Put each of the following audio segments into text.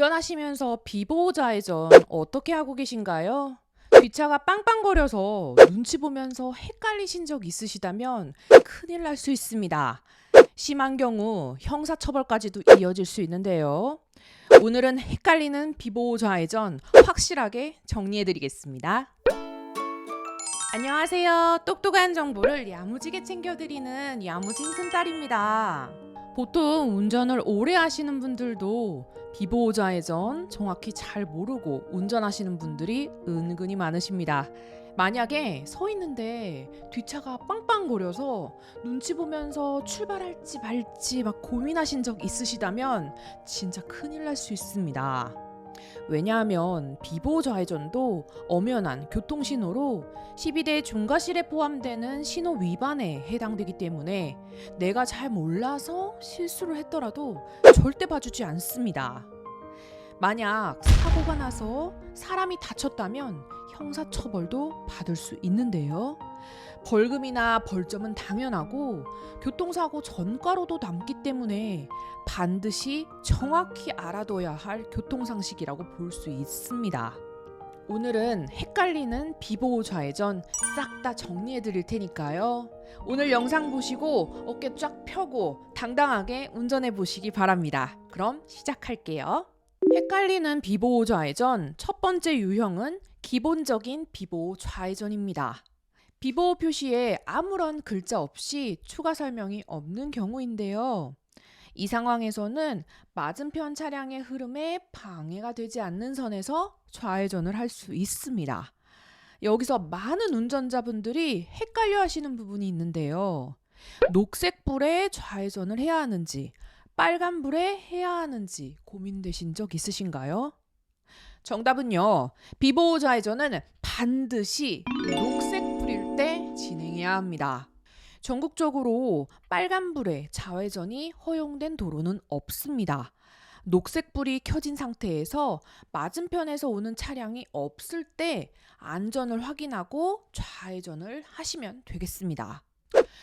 운전하시면서 비보호자회전 어떻게 하고 계신가요? 뒷차가 빵빵거려서 눈치 보면서 헷갈리신 적 있으시다면 큰일 날 수 있습니다. 심한 경우 형사처벌까지도 이어질 수 있는데요. 오늘은 헷갈리는 비보호자회전 확실하게 정리해드리겠습니다. 안녕하세요. 똑똑한 정보를 야무지게 챙겨드리는 야무진 큰딸입니다. 보통 운전을 오래 하시는 분들도 비보호자회전 정확히 잘 모르고 운전하시는 분들이 은근히 많으십니다. 만약에 서 있는데 뒷차가 빵빵거려서 눈치 보면서 출발할지 말지 막 고민하신 적 있으시다면 진짜 큰일 날 수 있습니다. 왜냐하면 비보 좌회전도 엄연한 교통신호로 12대 중과실에 포함되는 신호 위반에 해당되기 때문에 내가 잘 몰라서 실수를 했더라도 절대 봐주지 않습니다. 만약 사고가 나서 사람이 다쳤다면 형사처벌도 받을 수 있는데요. 벌금이나 벌점은 당연하고 교통사고 전과로도 남기 때문에 반드시 정확히 알아둬야 할 교통상식이라고 볼 수 있습니다. 오늘은 헷갈리는 비보호 좌회전 싹 다 정리해 드릴 테니까요. 오늘 영상 보시고 어깨 쫙 펴고 당당하게 운전해 보시기 바랍니다. 그럼 시작할게요. 헷갈리는 비보호 좌회전 첫 번째 유형은 기본적인 비보호 좌회전입니다. 비보호 표시에 아무런 글자 없이 추가 설명이 없는 경우인데요. 이 상황에서는 맞은편 차량의 흐름에 방해가 되지 않는 선에서 좌회전을 할 수 있습니다. 여기서 많은 운전자분들이 헷갈려 하시는 부분이 있는데요. 녹색불에 좌회전을 해야 하는지, 빨간불에 해야 하는지 고민되신 적 있으신가요? 정답은요. 비보호 좌회전은 반드시 녹색불일 때 진행해야 합니다. 전국적으로 빨간불에 좌회전이 허용된 도로는 없습니다. 녹색불이 켜진 상태에서 맞은편에서 오는 차량이 없을 때 안전을 확인하고 좌회전을 하시면 되겠습니다.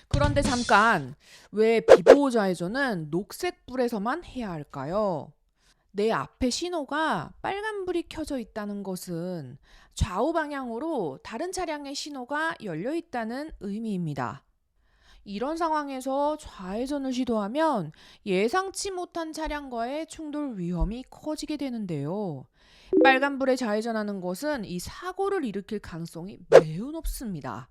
그런데 잠깐, 왜 비보호 좌회전은 녹색불에서만 해야 할까요? 내 앞에 신호가 빨간불이 켜져 있다는 것은 좌우 방향으로 다른 차량의 신호가 열려 있다는 의미입니다. 이런 상황에서 좌회전을 시도하면 예상치 못한 차량과의 충돌 위험이 커지게 되는데요. 빨간불에 좌회전하는 것은 이 사고를 일으킬 가능성이 매우 높습니다.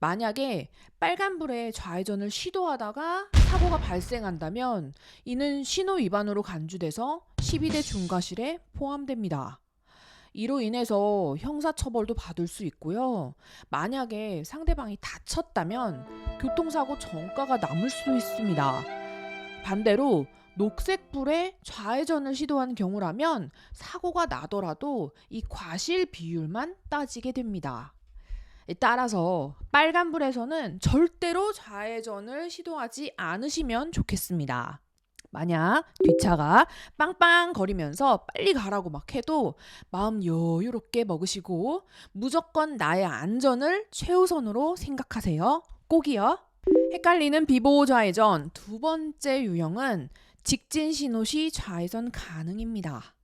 만약에 빨간불에 좌회전을 시도하다가 사고가 발생한다면 이는 신호 위반으로 간주돼서 12대 중과실에 포함됩니다. 이로 인해서 형사처벌도 받을 수 있고요. 만약에 상대방이 다쳤다면 교통사고 전과가 남을 수도 있습니다. 반대로 녹색불에 좌회전을 시도한 경우라면 사고가 나더라도 이 과실 비율만 따지게 됩니다. 따라서 빨간불에서는 절대로 좌회전을 시도하지 않으시면 좋겠습니다. 만약 뒷차가 빵빵 거리면서 빨리 가라고 막 해도 마음 여유롭게 먹으시고 무조건 나의 안전을 최우선으로 생각하세요. 꼭이요. 헷갈리는 비보호 좌회전 두 번째 유형은 직진 신호 시 좌회전 가능입니다.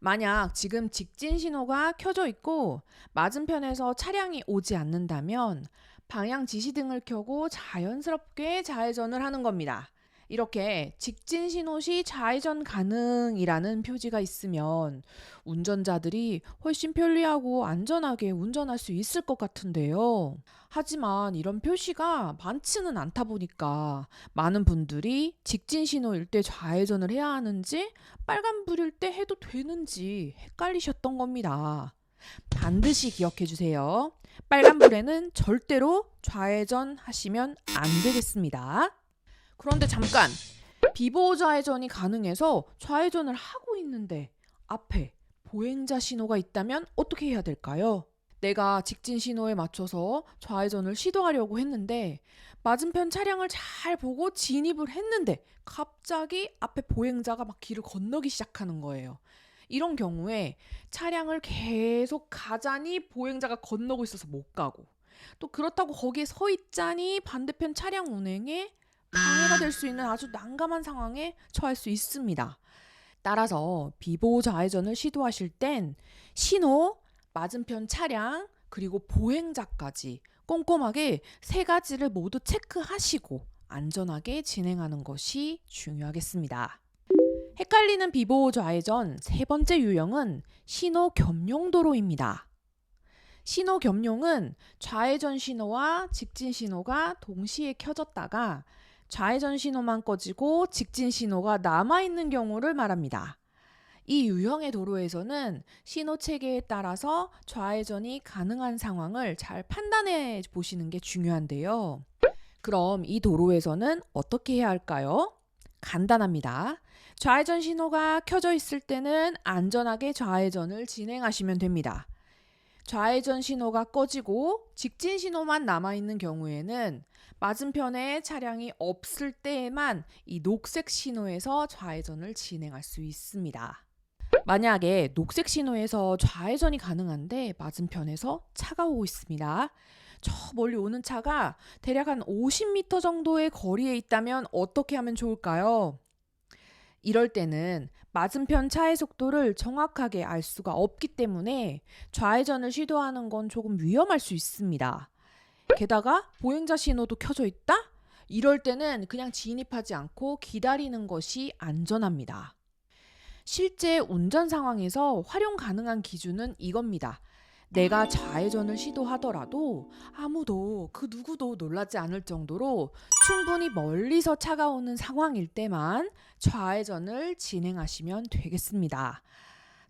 만약 지금 직진 신호가 켜져 있고 맞은편에서 차량이 오지 않는다면 방향 지시등을 켜고 자연스럽게 좌회전을 하는 겁니다. 이렇게 직진 신호 시 좌회전 가능이라는 표지가 있으면 운전자들이 훨씬 편리하고 안전하게 운전할 수 있을 것 같은데요. 하지만 이런 표시가 많지는 않다 보니까 많은 분들이 직진 신호일 때 좌회전을 해야 하는지 빨간불일 때 해도 되는지 헷갈리셨던 겁니다. 반드시 기억해 주세요. 빨간불에는 절대로 좌회전 하시면 안 되겠습니다. 그런데 잠깐 비보호 좌회전이 가능해서 좌회전을 하고 있는데 앞에 보행자 신호가 있다면 어떻게 해야 될까요? 내가 직진 신호에 맞춰서 좌회전을 시도하려고 했는데 맞은편 차량을 잘 보고 진입을 했는데 갑자기 앞에 보행자가 막 길을 건너기 시작하는 거예요. 이런 경우에 차량을 계속 가자니 보행자가 건너고 있어서 못 가고 또 그렇다고 거기에 서 있자니 반대편 차량 운행에 방해가 될 수 있는 아주 난감한 상황에 처할 수 있습니다. 따라서 비보호 좌회전을 시도하실 땐 신호, 맞은편 차량, 그리고 보행자까지 꼼꼼하게 세 가지를 모두 체크하시고 안전하게 진행하는 것이 중요하겠습니다. 헷갈리는 비보호 좌회전 세 번째 유형은 신호 겸용 도로입니다. 신호 겸용은 좌회전 신호와 직진 신호가 동시에 켜졌다가 좌회전 신호만 꺼지고 직진 신호가 남아있는 경우를 말합니다. 이 유형의 도로에서는 신호 체계에 따라서 좌회전이 가능한 상황을 잘 판단해 보시는 게 중요한데요. 그럼 이 도로에서는 어떻게 해야 할까요? 간단합니다. 좌회전 신호가 켜져 있을 때는 안전하게 좌회전을 진행하시면 됩니다. 좌회전 신호가 꺼지고 직진 신호만 남아있는 경우에는 맞은편에 차량이 없을 때에만 이 녹색 신호에서 좌회전을 진행할 수 있습니다. 만약에 녹색 신호에서 좌회전이 가능한데 맞은편에서 차가 오고 있습니다. 저 멀리 오는 차가 대략 한 50m 정도의 거리에 있다면 어떻게 하면 좋을까요? 이럴 때는 맞은편 차의 속도를 정확하게 알 수가 없기 때문에 좌회전을 시도하는 건 조금 위험할 수 있습니다. 게다가 보행자 신호도 켜져 있다? 이럴 때는 그냥 진입하지 않고 기다리는 것이 안전합니다. 실제 운전 상황에서 활용 가능한 기준은 이겁니다. 내가 좌회전을 시도하더라도 아무도 그 누구도 놀라지 않을 정도로 충분히 멀리서 차가 오는 상황일 때만 좌회전을 진행하시면 되겠습니다.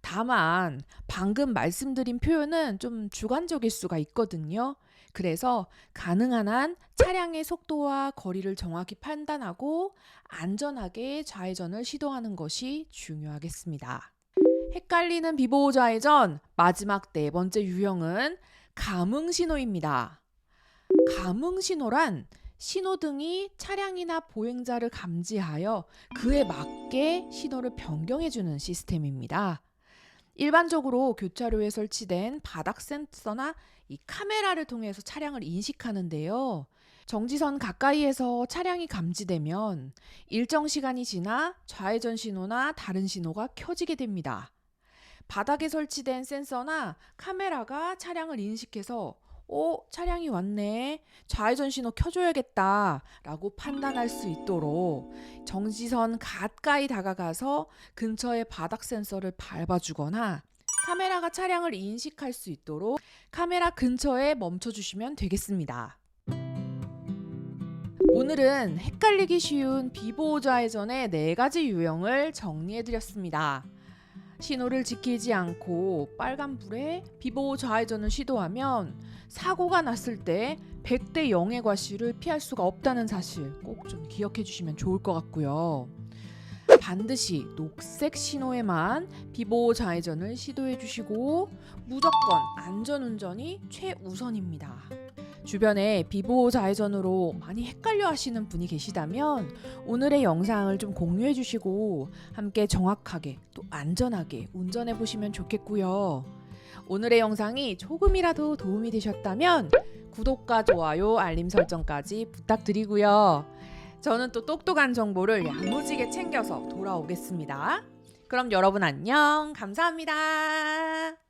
다만 방금 말씀드린 표현은 좀 주관적일 수가 있거든요. 그래서 가능한 한 차량의 속도와 거리를 정확히 판단하고 안전하게 좌회전을 시도하는 것이 중요하겠습니다. 헷갈리는 비보호 좌회전 마지막 네 번째 유형은 감응 신호입니다. 감응 신호란 신호등이 차량이나 보행자를 감지하여 그에 맞게 신호를 변경해주는 시스템입니다. 일반적으로 교차로에 설치된 바닥 센서나 이 카메라를 통해서 차량을 인식하는데요. 정지선 가까이에서 차량이 감지되면 일정 시간이 지나 좌회전 신호나 다른 신호가 켜지게 됩니다. 바닥에 설치된 센서나 카메라가 차량을 인식해서 오, 차량이 왔네. 좌회전 신호 켜줘야겠다. 라고 판단할 수 있도록 정지선 가까이 다가가서 근처의 바닥 센서를 밟아주거나 카메라가 차량을 인식할 수 있도록 카메라 근처에 멈춰주시면 되겠습니다. 오늘은 헷갈리기 쉬운 비보호 좌회전의 네 가지 유형을 정리해드렸습니다. 신호를 지키지 않고 빨간불에 비보호 좌회전을 시도하면 사고가 났을 때 100대 0의 과실을 피할 수가 없다는 사실 꼭 좀 기억해 주시면 좋을 것 같고요. 반드시 녹색 신호에만 비보호 좌회전을 시도해 주시고 무조건 안전운전이 최우선입니다. 주변에 비보호 좌회전으로 많이 헷갈려 하시는 분이 계시다면 오늘의 영상을 좀 공유해 주시고 함께 정확하게 또 안전하게 운전해 보시면 좋겠고요. 오늘의 영상이 조금이라도 도움이 되셨다면 구독과 좋아요, 알림 설정까지 부탁드리고요. 저는 또 똑똑한 정보를 야무지게 챙겨서 돌아오겠습니다. 그럼 여러분 안녕. 감사합니다.